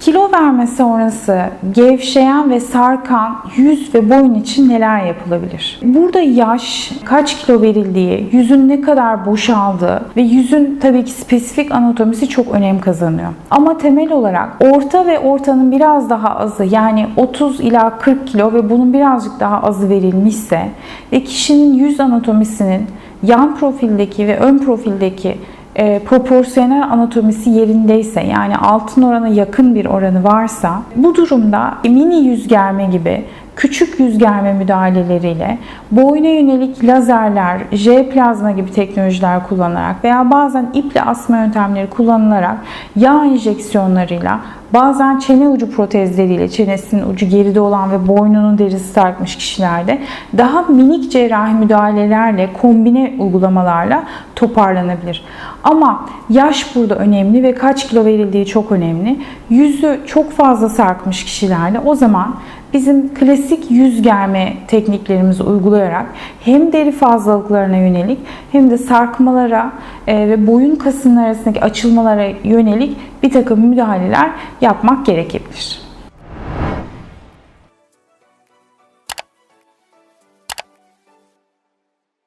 Kilo verme sonrası gevşeyen ve sarkan yüz ve boyun için neler yapılabilir? Burada yaş, kaç kilo verildiği, yüzün ne kadar boşaldığı ve yüzün tabii ki spesifik anatomisi çok önem kazanıyor. Ama temel olarak orta ve ortanın biraz daha azı yani 30 ila 40 kilo ve bunun birazcık daha azı verilmişse ve kişinin yüz anatomisinin yan profildeki ve ön profildeki e, proporsiyonel anatomisi yerindeyse yani altın orana yakın bir oranı varsa bu durumda mini yüz germe gibi küçük yüz germe müdahaleleriyle boyuna yönelik lazerler, J plazma gibi teknolojiler kullanarak veya bazen iple asma yöntemleri kullanılarak yağ enjeksiyonlarıyla bazen çene ucu protezleriyle çenesinin ucu geride olan ve boynunun derisi sarkmış kişilerde daha minik cerrahi müdahalelerle kombine uygulamalarla toparlanabilir. Ama yaş burada önemli ve kaç kilo verildiği çok önemli. Yüzü çok fazla sarkmış kişilerde o zaman bizim klasik yüz germe tekniklerimizi uygulayarak hem deri fazlalıklarına yönelik hem de sarkmalara e, ve boyun kasının arasındaki açılmalara yönelik bir takım müdahaleler yapmak gerekebilir.